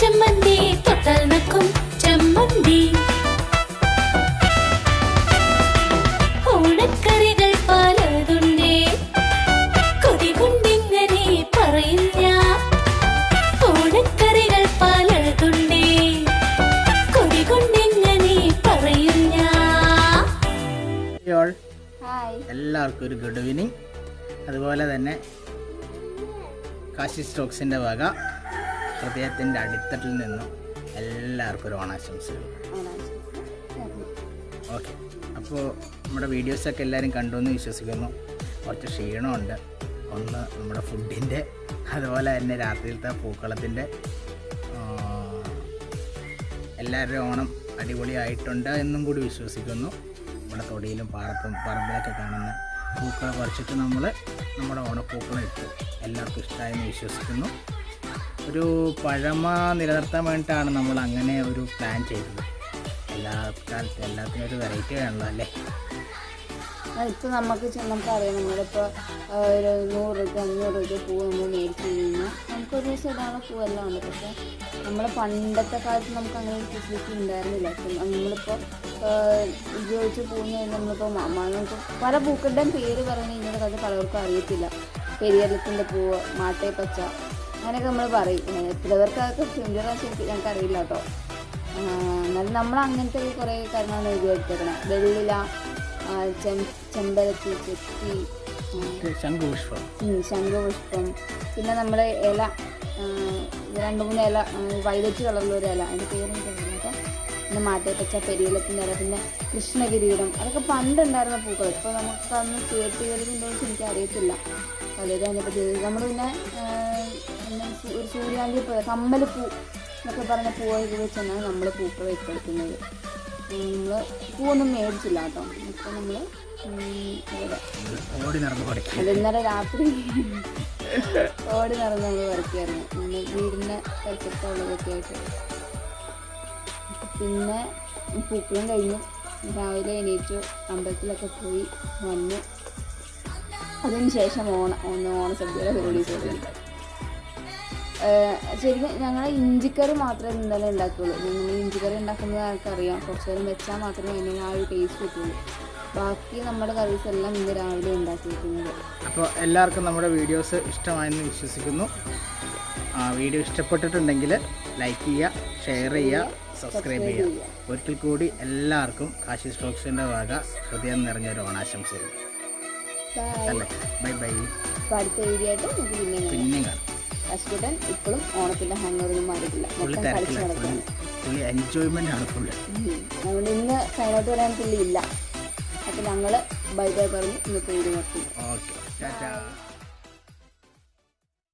ചമ്മന്തി തൊട്ടാൽ നക്കും ചമ്മന്തി. ഓണക്കറികൾ പലതുണ്ടേ. കൊതി കൊണ്ടിങ്ങനെ പറയില്ല ഓണക്കറികൾ പലതുണ്ടേ കൊതി കൊണ്ടിങ്ങനെ പറയില്ല എല്ലാവർക്കും ഒരു ഗുഡ് ഈവനിങ് അതുപോലെ തന്നെ കാശി സ്റ്റോക്സിന്റെ വക. ഹൃദയത്തിന്റെ അടിത്തട്ടിൽ നിന്നും എല്ലാവർക്കും ഒരു ഓണാശംസകൾ. ഓക്കെ. അപ്പോൾ നമ്മുടെ വീഡിയോസൊക്കെ എല്ലാവരും കണ്ടു എന്ന് വിശ്വസിക്കുന്നു. കുറച്ച് ക്ഷീണമുണ്ട്. ഒന്ന് നമ്മുടെ ഫുഡിന്റെ അതുപോലെ തന്നെ രാത്രിയിലത്തെ പൂക്കളത്തിന്റെ എല്ലാവരുടെയും ഓണം അടിപൊളിയായിട്ടുണ്ട് എന്നും കൂടി വിശ്വസിക്കുന്നു. നമ്മുടെ തൊടിയിലും പാടത്തും പറമ്പിലൊക്കെ കാണുന്ന പൂക്കൾ പറിച്ചിട്ട് നമ്മൾ നമ്മുടെ ഓണപ്പൂക്കളം ഇട്ടു. എല്ലാവർക്കും ഇഷ്ടമായെന്ന് വിശ്വസിക്കുന്നു. ഒരു പഴമ നിലനിർത്താൻ വേണ്ടിയിട്ടാണ് നമ്മൾ അങ്ങനെ ഒരു പ്ലാൻ ചെയ്തത്. എല്ലാ കാലത്തും എല്ലാത്തിനും ഒരു വെറൈറ്റി വേണമല്ലോ അല്ലേ? ഇപ്പം നമുക്ക് നമുക്കറിയാം നമ്മളിപ്പോൾ ഒരു നൂറ് രൂപ അഞ്ഞൂറ് രൂപ പൂ നമ്മൾ മേടിച്ച് കഴിഞ്ഞാൽ നമുക്കൊരു ദിവസം പൂവെല്ലാം ഉണ്ട്. പക്ഷേ നമ്മൾ പണ്ടത്തെ കാലത്ത് നമുക്ക് അങ്ങനെ ഒരു ഫെസിലിറ്റി ഉണ്ടായിരുന്നില്ല. അപ്പം നമ്മളിപ്പോൾ ഉപയോഗിച്ച് പൂന്ന് കഴിഞ്ഞാൽ നമ്മളിപ്പോൾ നമുക്ക് പല പൂക്കളുടെയും പേര് പറഞ്ഞു കഴിഞ്ഞാൽ അത് പലർക്കും അറിയത്തില്ല. പെരിയലത്തിന്റെ പൂവ് മാട്ടേ പച്ച അങ്ങനെയൊക്കെ നമ്മൾ പറയും. എത്ര പേർക്ക് അതൊക്കെ ശരിക്കും ഞങ്ങൾക്ക് അറിയില്ല കേട്ടോ എന്നാലും നമ്മൾ അങ്ങനത്തെ കുറേ കാര്യങ്ങളാണ് ഉപയോഗിച്ചേക്കണേ വെള്ളില ചെമ്പരത്തി ചെത്തി ശംഖുപുഷ്പം. ശംഖുപുഷ്പം. പിന്നെ നമ്മൾ ഇല രണ്ട് മൂന്ന് ഇല വൈലറ്റ് ഒരു ഇല. അതിന്റെ പേര് കേട്ടോ. പിന്നെ മാറ്റേപ്പച്ച പെരിയലത്തിന്റെ ഇല പിന്നെ കൃഷ്ണകിരീടം. അതൊക്കെ പണ്ടുണ്ടായിരുന്ന പൂക്കൾ ഇപ്പോൾ നമുക്ക് അന്ന് കേട്ട് കേൾക്കുന്നുണ്ടോ എന്ന് എനിക്ക് അറിയത്തില്ല പലരും അതിനെപ്പറ്റി നമ്മൾ പിന്നെ ഒരു സൂര്യാന്തി പൂ കമ്മൽപ്പൂ എന്നൊക്കെ പറഞ്ഞ പൂവൊക്കെ വെച്ചാണ് നമ്മൾ പൂക്കൾ വെച്ചെടുക്കുന്നത് നമ്മൾ പൂവൊന്നും മേടിച്ചില്ല കേട്ടോ. ഇപ്പം നമ്മൾ ഇന്നലെ രാത്രി ഓടി നടന്ന് നമ്മൾ വരയ്ക്കായിരുന്നു നമ്മൾ വീടിന്റെ പരിസരത്തുള്ളതൊക്കെ ആയിട്ട് പിന്നെ പൂക്കളും കഴിഞ്ഞു. രാവിലെ എണീറ്റു അമ്പലത്തിലൊക്കെ പോയി വന്നു. അതിന് ശേഷം ഓണ ഒന്ന് ഓണസദ്യയുടെ പരിപാടി ചെയ്തു ശരിക്കും ഞങ്ങൾ ഇഞ്ചിക്കറി മാത്രമേ ഇന്നലെ ഉണ്ടാക്കുകയുള്ളൂ നിങ്ങൾ ഇഞ്ചിക്കറി ഉണ്ടാക്കുന്നത് ആൾക്കറിയാം കുറച്ച് നേരം വെച്ചാൽ മാത്രമേ അതിന് ആ ഒരു ടേസ്റ്റ് കിട്ടുള്ളൂ. ബാക്കി നമ്മുടെ കറീസ് എല്ലാം ഇന്ന് രാവിലെ ഉണ്ടാക്കിയിരിക്കുന്നത് അപ്പോൾ എല്ലാവർക്കും നമ്മുടെ വീഡിയോസ് ഇഷ്ടമായെന്ന് വിശ്വസിക്കുന്നു. ആ വീഡിയോ ഇഷ്ടപ്പെട്ടിട്ടുണ്ടെങ്കിൽ ലൈക്ക് ചെയ്യുക ഷെയർ ചെയ്യുക സബ്സ്ക്രൈബ് ചെയ്യുക. ഒരിക്കൽ കൂടി എല്ലാവർക്കും കാശി സ്റ്റോക്സിന്റെ വക ഹൃദയം നിറഞ്ഞൊരു ഓണാശംസകൾ. അല്ലേ? Bye bye. അടുത്ത വീഡിയോ ആയിട്ട് പിന്നെ കാണാം. അശ്വതൻ ഇപ്പോഴും ഓണത്തിന്റെ ഹാങ്ങറൊന്നും മാറിയിട്ടില്ല മൊത്തം കളിച്ച് നടക്കുകയാണ്. അതുകൊണ്ട് ഇന്ന് സൈനോട്ട് വരാൻ പുള്ളി ഇല്ല. അപ്പൊ ഞങ്ങൾ ബൈ ബൈ പറഞ്ഞ് ഇന്നത്തെ വീഡിയോ നിർത്തി